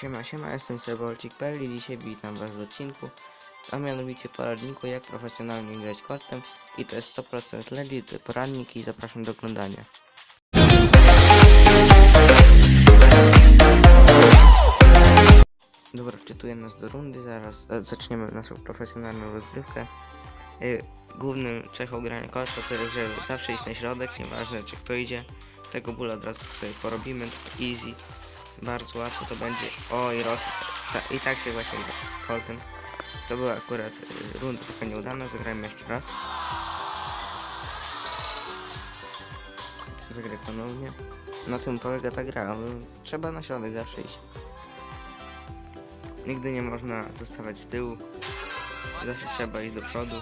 Siema, siema, jestem Sebolcik.pl i dzisiaj witam was w odcinku, a mianowicie poradniku jak profesjonalnie grać kortem i to jest 100% legit poradnik i zapraszam do oglądania. Dobra, wczytuję nas do rundy, zaraz e, zaczniemy naszą profesjonalną rozgrywkę. E, Głównym cechą grania korta to jest, żeby zawsze iść na środek, nieważne czy kto idzie, tego bóle od razu sobie porobimy, easy. Bardzo łatwo to będzie. Oj. Ta, I tak się właśnie gra Colton. To była akurat y, runda trochę nieudana, zagrajmy jeszcze raz. Zagraj ponownie. Na tym polega ta gra. Trzeba na środek zawsze iść. Nigdy nie można zostawać z tyłu. Zawsze trzeba iść do przodu.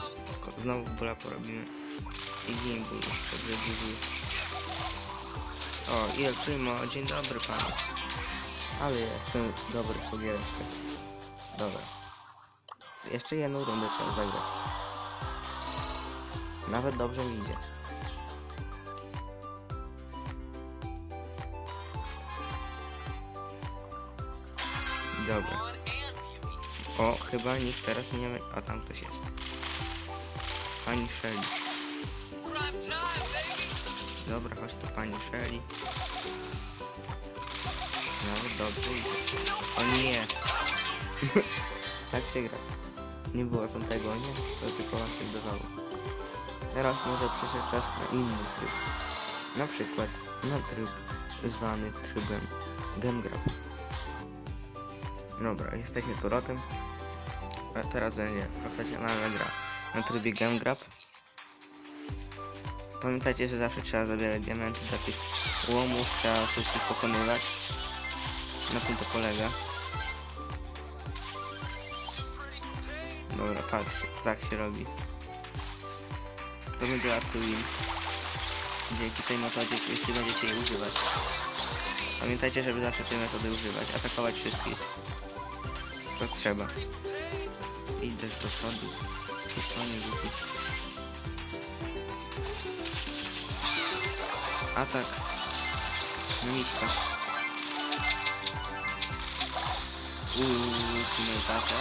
Znowu bóla porobimy. I gimbal, przed gimbal. O, i El Primo, dzień dobry panu. Ale jestem dobry w pogiereczkę. Dobra. Jeszcze jedną rundę trzeba zagrać. Nawet dobrze mi idzie. Dobra. O, chyba nikt teraz nie... A tam ktoś jest. Pani Shelly. Dobra, chodź tu pani Shelly. Nawet dobrze idzie. O nie! tak się gra. Nie było tam tego, nie? To tylko wam się wydawało. Teraz może przyszedł czas na inny tryb. Na przykład na tryb zwany trybem Gemgrab. Dobra, jesteśmy powrotem. A teraz będzie profesjonalna gra na trybie Gemgrab. Pamiętajcie, że zawsze trzeba zabierać diamenty do tych łomów, trzeba wszystkich pokonywać. Na tym to polega. Dobra, patrzcie, tak się robi. To będzie win. Dzięki tej metodzie, jeśli będziecie jej używać. Pamiętajcie, żeby zawsze tej metody używać. Atakować wszystkich. To trzeba. Idę do przodu. Nie głupi. Atak. Uuu, tatę.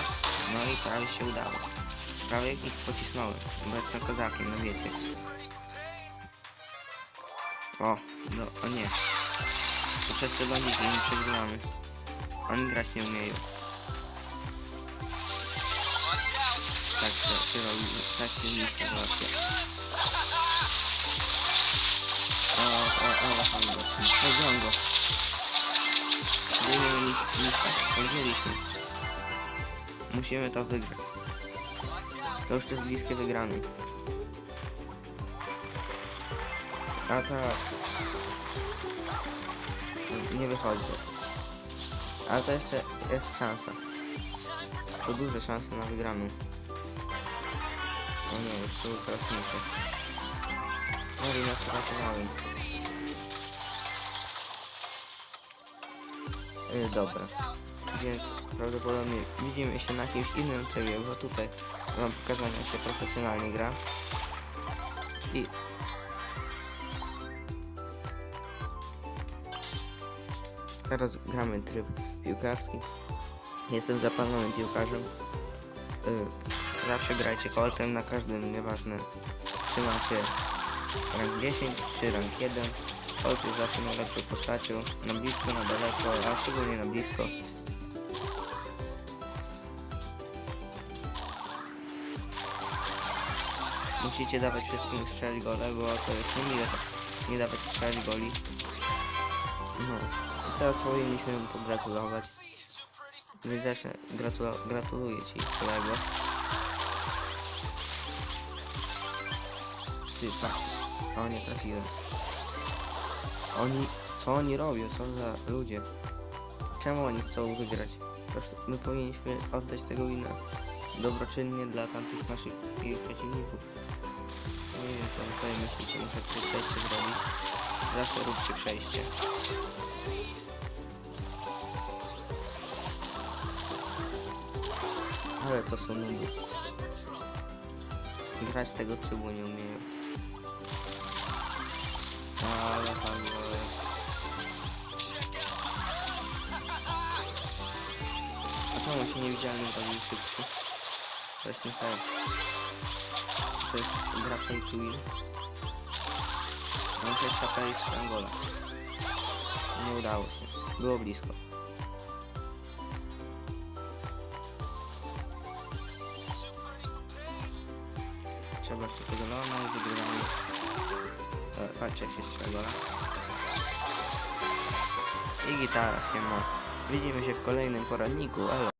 No i prawie się udało. Prawie ich pocisnąłem, bo jestem kozakiem, no wiecie. O, no, o nie. To przez te bandyki nie przegrywamy. Oni grać nie umieją. Tak to się robi, tak się niszczy właśnie. O, o, o, o, go. Chodzą go. Zdejmiemy niszkę, wzięliśmy. Musimy to wygrać. To już jest bliskie wygranej. A tak. Nie wychodzi. Ale to jeszcze jest szansa. To duże szanse na wygraną. O nie, już coraz mniejsze. No nas uratowałem. Yy, dobra. Więc prawdopodobnie widzimy się na jakimś innym trybie, bo tutaj wam pokażę jak się profesjonalnie gra. I teraz gramy tryb piłkarski. Jestem zapalonym piłkarzem. Yy, zawsze grajcie koltem na każdym, nieważne czy macie rank 10 czy rank 1. Colt jest zawsze najlepszą postacią, na blisko, na daleko, a szczególnie na blisko. Musicie dawać wszystkim strzelić gole, bo to jest niemiłe nie dawać strzelić goli. No, i teraz powinniśmy mu pogratulować. Więc zacznę, gratula gratuluję Ci kolego. Ty, patrz. O, nie trafiłem. Oni, co oni robią? Co za ludzie? Czemu oni chcą wygrać? My powinniśmy oddać tego wina dobroczynnie dla tamtych naszych i przeciwników. Nie wiem, co wy sobie myślicie, muszę tutaj przejście zrobić. Zawsze róbcie przejście. Ale to są nudy. Grać tego trybu nie umieją. Ale fajnie. Czemu się niewidzialny robił szybszy? To jest nie fair. To jest gra pay to win. Muszę szapeli z Angola. Nie udało się. Było blisko. Trzeba jeszcze tego lona i wygrywamy. Patrzcie jak się strzela. I gitara się ma. Widzimy się w kolejnym poradniku, elo.